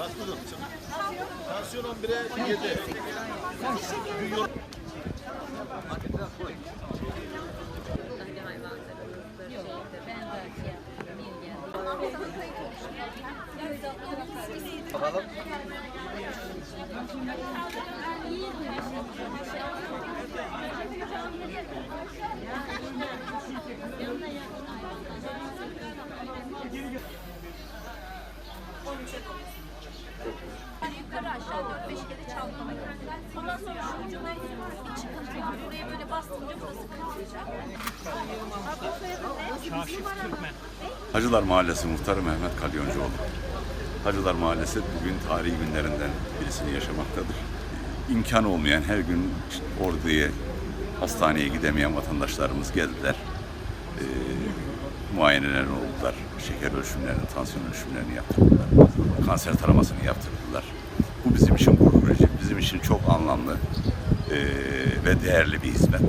Tatlıdır. Tansiyon 11'e 7. Yani yukarı aşağı 4-5 kere çalkalayın. Ondan sonra şu ucuna bir çıkıntı var. Buraya böyle bastınca burası kırılacak. Hacılar Mahallesi Muhtarı Mehmet Kalyoncuoğlu. Hacılar Mahallesi bugün tarihi günlerinden birisini yaşamaktadır. İmkanı olmayan her gün Ordu'ya, hastaneye gidemeyen vatandaşlarımız geldiler. Ee, muayeneler oldular. Şeker ölçümlerini, tansiyon ölçümlerini yaptırdılar. Kanser taramasını yaptırdılar. Bu bizim için gurur verici, bizim için çok anlamlı ee, ve değerli bir hizmet.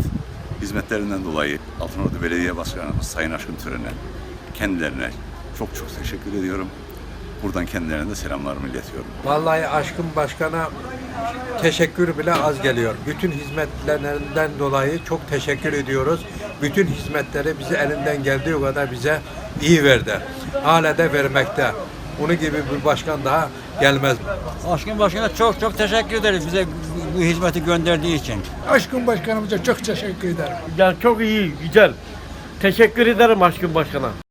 Hizmetlerinden dolayı Altınordu Belediye Başkanımız Sayın Aşkın Tören'e kendilerine çok çok teşekkür ediyorum. Buradan kendilerine de selamlarımı iletiyorum. Vallahi Aşkın Başkan'a teşekkür bile az geliyor. Bütün hizmetlerinden dolayı çok teşekkür ediyoruz. Bütün hizmetleri bize elinden geldiği kadar bize iyi verdi. Hala da vermekte. Onun gibi bir başkan daha gelmez. Aşkın Başkan'a çok çok teşekkür ederiz bize bu, hizmeti gönderdiği için. Aşkın Başkanımıza çok teşekkür ederim. Ya çok iyi, güzel. Teşekkür ederim Aşkın Başkan'a.